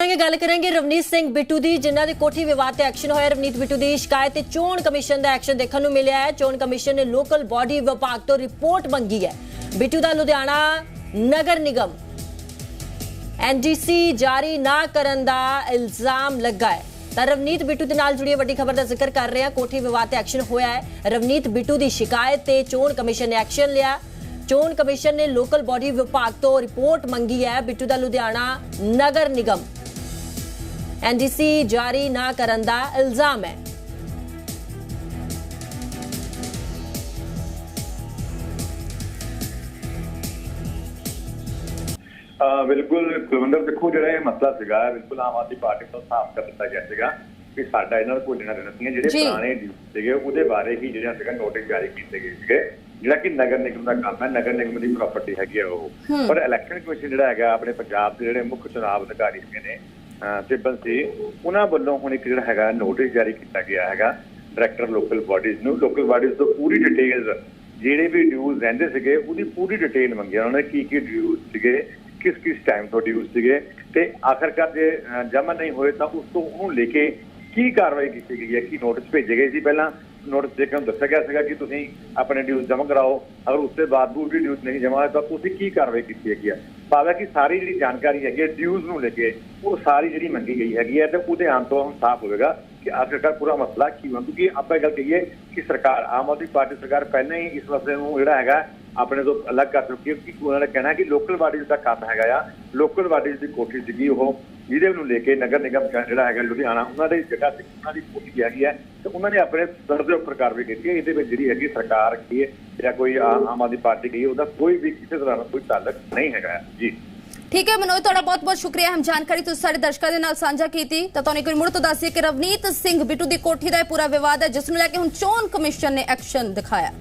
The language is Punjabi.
ਕਰਾਂਗੇ, ਗੱਲ ਕਰਾਂਗੇ ਰਵਨੀਤ ਸਿੰਘ ਬਿੱਟੂ ਦੀ, ਜਿਨ੍ਹਾਂ ਦੇ ਕੋਠੀ ਵਿਵਾਦ ਤੇ ਐਕਸ਼ਨ ਹੋਇਆ। ਰਵਨੀਤ ਬਿੱਟੂ ਦੀ ਸ਼ਿਕਾਇਤ ਤੇ ਚੋਣ ਕਮਿਸ਼ਨ ਦਾ ਐਕਸ਼ਨ ਦੇਖਣ ਨੂੰ ਮਿਲਿਆ ਹੈ। ਚੋਣ ਕਮਿਸ਼ਨ ਨੇ ਲੋਕਲ ਬਾਡੀ ਵਿਭਾਗ ਤੋਂ ਰਿਪੋਰਟ ਮੰਗੀ ਹੈ। ਬਿੱਟੂ ਦਾ ਲੁਧਿਆਣਾ ਨਗਰ ਨਿਗਮ। ਐਨਜੀਸੀ ਜਾਰੀ ਨਾ ਕਰਨ ਦਾ ਇਲਜ਼ਾਮ ਲੱਗਾ ਹੈ। ਤਾਂ ਰਵਨੀਤ ਬਿੱਟੂ ਦੇ ਨਾਲ ਜੁੜੀ ਵੱਡੀ ਖਬਰ ਦਾ ਜ਼ਿਕਰ ਕਰ ਰਹੇ। ਹਾਂ ਕੋਠੀ ਵਿਵਾਦ ਤੇ ਐਕਸ਼ਨ ਹੋਇਆ ਹੈ। ਰਵਨੀਤ ਬਿੱਟੂ ਦੀ ਸ਼ਿਕਾਇਤ ਤੇ ਚੋਣ ਕਮਿਸ਼ਨ ਨੇ ਐਕਸ਼ਨ ਲਿਆ। ਚੋਣ ਕਮਿਸ਼ਨ ਨੇ ਲੋਕਲ ਬਾਡੀ ਵਿਭਾਗ ਤੋਂ ਰਿਪੋਰਟ ਮੰਗੀ ਹੈ। ਬਿੱਟੂ ਦਾ ਲੁਧਿਆਣਾ ਨਗਰ ਨਿਗਮ। ਐਨਡੀਸੀ ਜਾਰੀ ਨਾ ਕਰਨ ਦਾ ਇਲਜ਼ਾਮ ਹੈ। ਬਿਲਕੁਲ ਕੁਲਵਿੰਦਰ ਦੇਖੋ ਜਿਹੜਾ ਇਹ ਮਸਲਾ ਸੀਗਾ ਬਿਲਕੁਲ ਆਮ ਆਦਮੀ ਪਾਰਟੀ ਤੋਂ ਸਾਫ਼ ਕਰ ਦਿੱਤਾ ਗਿਆ ਸੀਗਾ ਕਿ ਸਾਡਾ ਇਹਨਾਂ ਨੂੰ ਕੋਈ ਲੈਣਾ ਦੇਣਾ ਨਹੀਂ ਜਿਹੜੇ। ਪੁਰਾਣੇ ਸੀਗੇ ਉਹਦੇ ਬਾਰੇ ਹੀ ਜਿਹੜਾ ਸੀਗਾ ਨੋਟਿਸ ਜਾਰੀ ਕੀਤੇ ਗਏ ਸੀਗੇ। ਜਿਹੜਾ ਕਿ ਨਗਰ ਨਿਗਮ ਦਾ ਕੰਮ ਹੈ ਨਗਰ ਨਿਗਮ ਦੀ ਪ੍ਰਾਪਰਟੀ ਹੈਗੀ ਹੈ ਉਹ। ਪਰ ਇਲੈਕਸ਼ਨ ਕਮਿਸ਼ਨ ਜਿਹੜਾ ਹੈਗਾ ਆਪਣੇ ਪੰਜਾਬ ਦੇ ਜਿਹੜੇ ਮੁੱਖ ਚੁਣਾਵ ਅਧਿਕਾਰੀ ਹੈਗੇ ਨੇ ਅਹ ਸੀ ਉਹਨਾਂ ਵੱਲੋਂ ਹੁਣ ਇੱਕ ਜਿਹੜਾ ਹੈਗਾ ਨੋਟਿਸ ਜਾਰੀ ਕੀਤਾ ਗਿਆ ਹੈਗਾ ਡਾਇਰੈਕਟਰ ਲੋਕਲ ਬਾਡੀਜ਼ ਨੂੰ। ਲੋਕਲ ਬਾਡੀਜ਼ ਤੋਂ ਪੂਰੀ ਡਿਟੇਲਸ ਜਿਹੜੇ ਵੀ ਡਿਊਜ਼ ਰਹਿੰਦੇ ਸੀਗੇ, ਉਹਦੀ ਪੂਰੀ ਡਿਟੇਲ ਮੰਗੀ ਉਹਨਾਂ ਨੇ, ਕੀ ਕੀ ਡਿਊਜ਼ ਸੀਗੇ, ਕਿਸ ਕਿਸ ਟਾਈਮ ਤੋਂ ਡਿਊਜ਼ ਸੀਗੇ ਤੇ ਆਖਰਕਾਰ ਜੇ ਜਮ੍ਹਾਂ ਨਹੀਂ ਹੋਏ ਤਾਂ ਉਸ ਤੋਂ ਉਹਨੂੰ ਲੈ ਕੇ ਕੀ ਕਾਰਵਾਈ ਕੀਤੀ ਗਈ ਹੈ, ਕੀ ਨੋਟਿਸ ਭੇਜੇ ਗਏ ਸੀ? ਪਹਿਲਾਂ ਨੋਟਿਸ ਦੇ ਕੇ ਦੱਸਿਆ ਗਿਆ ਸੀਗਾ ਕਿ ਤੁਸੀਂ ਆਪਣੇ ਡਿਊਜ਼ ਜਮ੍ਹਾਂ ਕਰਾਓ, ਅਗਰ ਉਸ ਤੋਂ ਬਾਅਦ ਵੀ ਡਿਊਜ਼ ਨਹੀਂ ਜਮ੍ਹਾਂ ਹੋਇਆ ਤਾਂ ਤੁਸੀਂ ਕੀ ਕਾਰਵਾਈ ਕੀਤੀ ਹੈਗੀ ਹੈ ਭਾਵੇਂ ਕਿ ਸਾਰੀ ਜਿਹੜੀ ਜਾਣਕਾਰੀ ਹੈਗੀ ਹੈ ਡਿਊਜ਼ ਨੂੰ ਲੈ ਕੇ ਉਹ ਸਾਰੀ ਜਿਹੜੀ ਮੰਗੀ ਗਈ ਹੈਗੀ ਹੈ, ਤੇ ਉਹਦੇ ਆਉਣ ਤੋਂ ਹੁਣ ਸਾਫ਼ ਹੋਵੇਗਾ ਕਿ ਆਖਰਕਾਰ ਪੂਰਾ ਮਸਲਾ ਕੀ ਹੋਣਾ, ਕਿਉਂਕਿ ਆਪਾਂ ਇਹ ਗੱਲ ਕਹੀਏ ਕਿ ਸਰਕਾਰ, ਆਮ ਆਦਮੀ ਪਾਰਟੀ ਸਰਕਾਰ ਪਹਿਲਾਂ ਹੀ ਇਸ ਮਸਲੇ ਨੂੰ ਜਿਹੜਾ ਹੈਗਾ, ਆਪਣੇ ਤੋਂ ਅਲੱਗ ਕਰ ਚੁੱਕੀ ਹੈ ਕਿ ਉਹਨਾਂ ਨੇ ਕਹਿਣਾ ਕਿ ਲੋਕਲ ਬਾਡੀਜ਼ ਦਾ ਕੰਮ ਹੈਗਾ ਆ ਲੋਕਲ ਬਾਡੀਜ਼ ਦੀ ਕੋਠੀ ਸੀਗੀ ਉਹ ਜਿਹਦੇ ਨੂੰ ਲੈ ਕੇ ਨਗਰ ਨਿਗਮ ਜਿਹੜਾ ਹੈਗਾ ਲੁਧਿਆਣਾ, ਉਹਨਾਂ ਦੀ ਜਗ੍ਹਾ ਉਹਨਾਂ ਦੀ ਕੋਠੀ ਹੈਗੀ ਹੈ, ਤੇ ਉਹਨਾਂ ਨੇ ਆਪਣੇ ਸਰ ਦੇ ਉੱਪਰ ਕਾਰਵਾਈ ਕੀਤੀ ਹੈ। ਇਹਦੇ ਵਿੱਚ ਜਿਹੜੀ ਹੈਗੀ ਸਰਕਾਰ ਕੀ ਹੈ, ਜਾਂ ਕੋਈ ਆਮ ਆਦਮੀ ਪਾਰਟੀ ਕੀ ਉਹਦਾ ਕੋਈ ਵੀ ਕਿਸੇ ਤਰ੍ਹਾਂ ਦਾ ਕੋਈ ਤਾਲਕ ਨਹੀਂ ਹੈਗਾ। ਜੀ। ਠੀਕ ਹੈ ਮਨੋਜ, ਤੁਹਾਡਾ ਬਹੁਤ ਬਹੁਤ ਸ਼ੁਕਰੀਆ। ਹਮ ਜਾਣਕਾਰੀ ਤੁਸੀਂ ਸਾਡੇ ਦਰਸ਼ਕਾਂ ਦੇ ਨਾਲ ਸਾਂਝਾ ਕੀਤੀ। ਤਾਂ ਤੁਹਾਨੂੰ ਇੱਕ ਮੁੜ ਤੋਂ ਦੱਸੀਏ ਕਿ ਰਵਨੀਤ ਸਿੰਘ ਬਿੱਟੂ ਦੀ ਕੋਠੀ ਦਾ ਇਹ ਪੂਰਾ ਵਿਵਾਦ ਹੈ, ਜਿਸ ਨੂੰ ਲੈ ਕੇ ਹੁਣ ਚੋਣ ਕਮਿਸ਼ਨ ਨੇ ਐਕਸ਼ਨ ਦਿਖਾਇਆ।